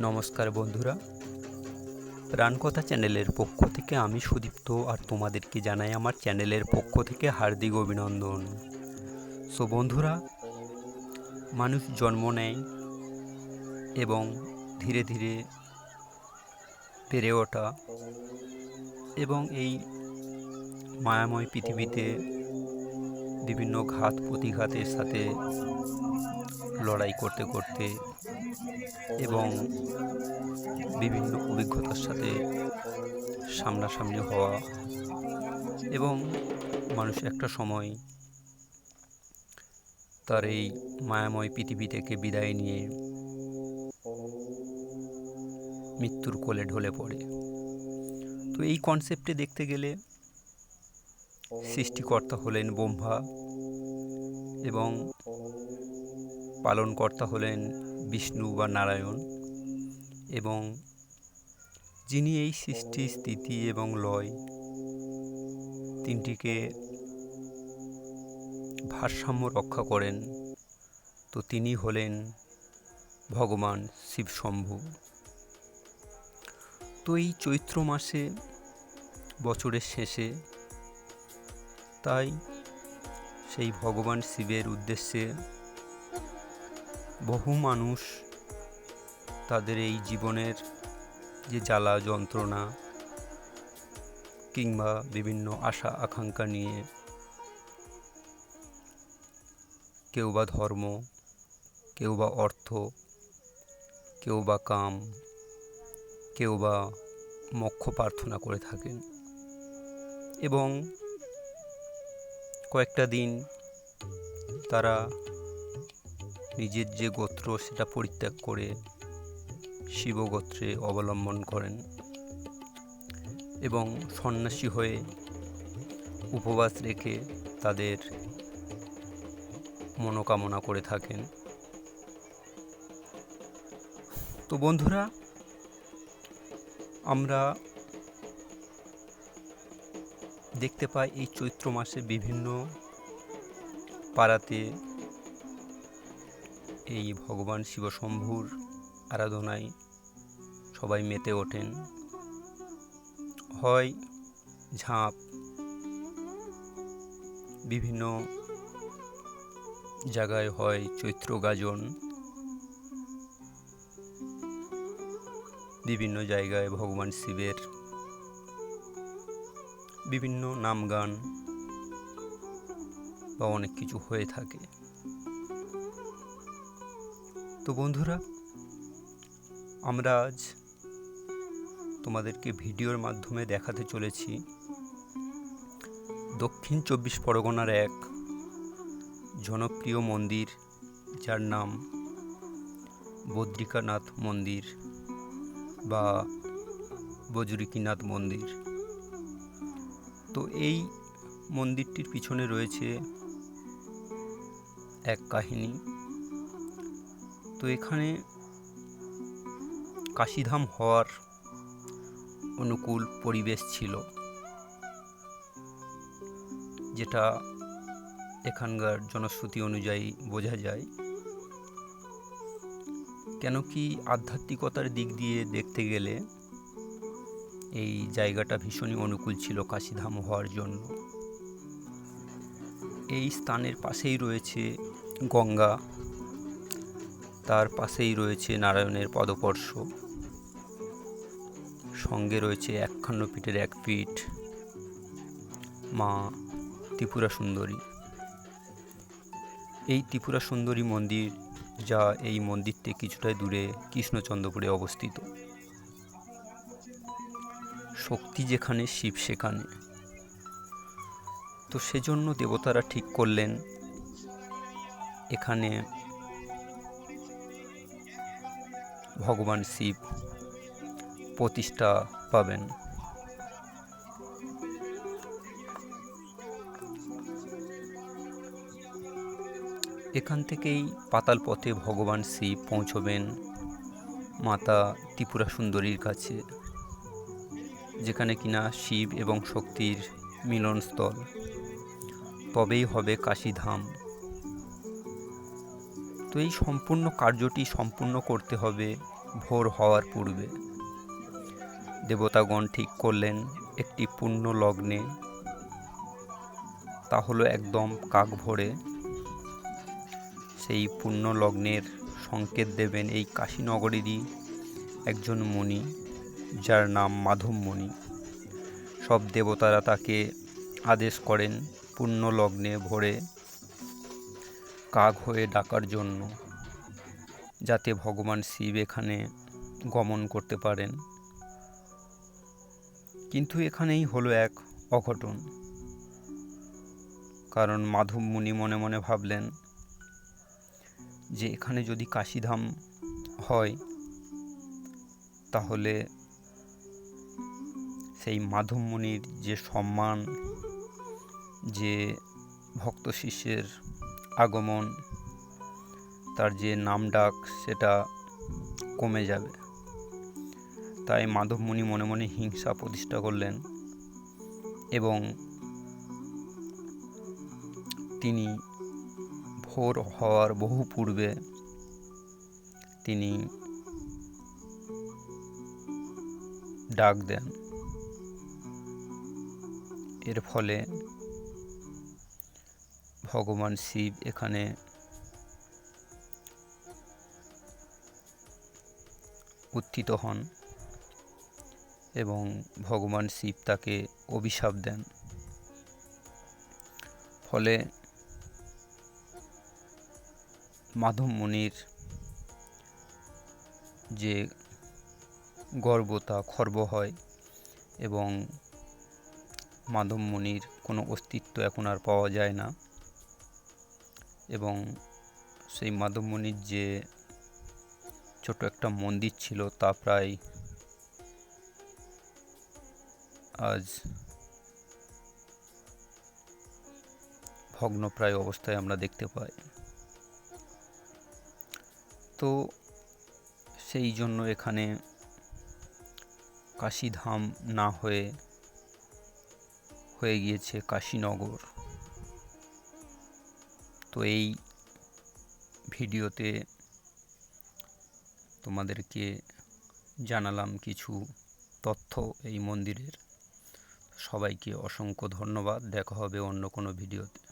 নমস্কার বন্ধুরা। প্রাণকথা চ্যানেলের পক্ষ থেকে আমি সুদীপ্ত আর তোমাদেরকে জানাই আমার চ্যানেলের পক্ষ থেকে হার্দিক অভিনন্দন। সো বন্ধুরা, মানুষ জন্ম নেয় এবং ধীরে ধীরে বেড়ে ওঠা এবং এই মায়াময় পৃথিবীতে বিভিন্ন ঘাত প্রতিঘাতের সাথে লড়াই করতে করতে এবং বিভিন্ন অভিজ্ঞতার সাথে সামনাসামনি হওয়া এবং মানুষ একটা সময় তার এই মায়াময় পৃথিবী থেকে বিদায় নিয়ে মৃত্যুর কোলে ঢলে পড়ে। তো এই কনসেপ্টে দেখতে গেলে সৃষ্টিকর্তা হলেন ব্রহ্মা এবং পালনকর্তা হলেন বিষ্ণু বা নারায়ণ এবং যিনি এই সৃষ্টি, স্থিতি এবং লয় তিনটিকে ভারসাম্য রক্ষা করেন, তো তিনি হলেন ভগবান শিবশম্ভু। তো এই চৈত্র মাসে, বছরের শেষে, তাই সেই ভগবান শিবের উদ্দেশ্যে বহু মানুষ তাদের এই জীবনের যে জ্বালা যন্ত্রণা কিংবা বিভিন্ন আশা, আকাঙ্ক্ষা নিয়ে কেউ বা ধর্ম, কেউ বা অর্থ, কেউ বা কাম, কেউ বা মোক্ষ প্রার্থনা করে থাকেন। এবং কয়েকটা দিন তারা নিজের যে গোত্র সেটা পরিত্যাগ করে শিবগোত্রে অবলম্বন করেন এবং সন্ন্যাসী হয়ে উপবাস রেখে তাদের মনোকামনা করে থাকেন। তো বন্ধুরা, আমরা দেখতে পাই এই চৈত্র মাসে বিভিন্ন পাড়াতে এই ভগবান শিবশম্ভুর আরাধনায় সবাই মেতে ওঠেন। হয় ঝাঁপ। বিভিন্ন জায়গায় হয় চৈত্র গাজন। বিভিন্ন জায়গায় ভগবান শিবের বিভিন্ন নাম গান বা অনেক কিছু হয়ে থাকে। তো বন্ধুরা, আমরা আজ তোমাদেরকে ভিডিওর মাধ্যমে দেখাতে চলেছি দক্ষিণ চব্বিশ পরগনার এক জনপ্রিয় মন্দির, যার নাম বদ্রিকানাথ মন্দির বা বজরিকীনাথ মন্দির। তো এই মন্দিরটির পিছনে রয়েছে এক কাহিনী। তো এখানে কাশিধাম হওয়ার অনুকূল পরিবেশ ছিল, যেটা এখানকার জনশ্রুতি অনুযায়ী বোঝা যায়। কেন কি আধ্যাত্মিকতার দিক দিয়ে দেখতে গেলে এই জায়গাটা ভীষণই অনুকূল ছিল কাশিধাম হওয়ার জন্য। এই স্থানের পাশেই রয়েছে গঙ্গা তার পাশেই রয়েছে নারায়ণের পদপর্শ। সঙ্গে রয়েছে একখান্ন পিঠের এক পিঠ। মা ত্রিপুরা সুন্দরী। এই ত্রিপুরা সুন্দরী মন্দির যা এই মন্দিরটি কিছুটা দূরে কৃষ্ণচন্দ্রপুরে অবস্থিত। শক্তি যেখানে, শিব সেখানে। তো সেজন্য দেবতারা ঠিক করলেন, এখানে ভগবান শিব প্রতিষ্ঠা পাবেন। এখান থেকেই পাতাল পথে ভগবান শিব পৌঁছবেন মাতা ত্রিপুরা সুন্দরীর কাছে, যেখানে কিনা শিব এবং শক্তির মিলনস্থল। তবেই হবে কাশীধাম। তো এই সম্পূর্ণ কার্যটি সম্পূর্ণ করতে হবে ভোর হওয়ার পূর্বে দেবতাগণ ঠিক করলেন একটি পূর্ণ লগ্নে। তা হলো একদম কাক ভোরে। সেই পূর্ণ লগ্নের সংকেত দেবেন এই কাশীনগরেরই একজন মুনি, যার নাম মাধব মুনি। সব দেবতারা তাকে আদেশ করেন পূর্ণ লগ্নে ভোরে কাক হয়ে ডাকার জন্য। যাতে ভগবান শিব এখানে গমন করতে পারেন। কিন্তু এখানেই হলো এক অঘটন। কারণ মাধব মুনি মনে মনে ভাবলেন যে এখানে যদি কাশীধাম হয়, তাহলে সেই মাধব মুনির যে সম্মান, যে ভক্ত শিষ্যের আগমন তার যে নাম ডাক সেটা কমে যাবে। তাই মাধবমণি মনে মনে হিংসা প্রতিষ্ঠা করলেন এবং তিনি ভোর হওয়ার বহু পূর্বে তিনি ডাক দেন। এর ফলে ভগবান শিব এখানে উত্থিত হন এবং ভগবান শিব তাকে অভিশাপ দেন। ফলে মাধব মুনির যে গর্ব তা খর্ব হয় এবং মাধব মুনির কোনো অস্তিত্ব এখন আর পাওয়া যায় না এবং সেই মাধব মুনির যে ছোট একটা মন্দির ছিল, তা প্রায় আজ ভগ্নপ্রায় অবস্থায় আমরা দেখতে পাই। তো সেই জন্য এখানে কাশীধাম না হয়ে হয়ে গিয়েছে কাশীনগর। তো এই ভিডিওতে তোমাদেরকে জানালাম কিছু তথ্য এই মন্দিরের। সবাইকে অসংখ্য ধন্যবাদ। দেখা হবে অন্য কোনো ভিডিওতে।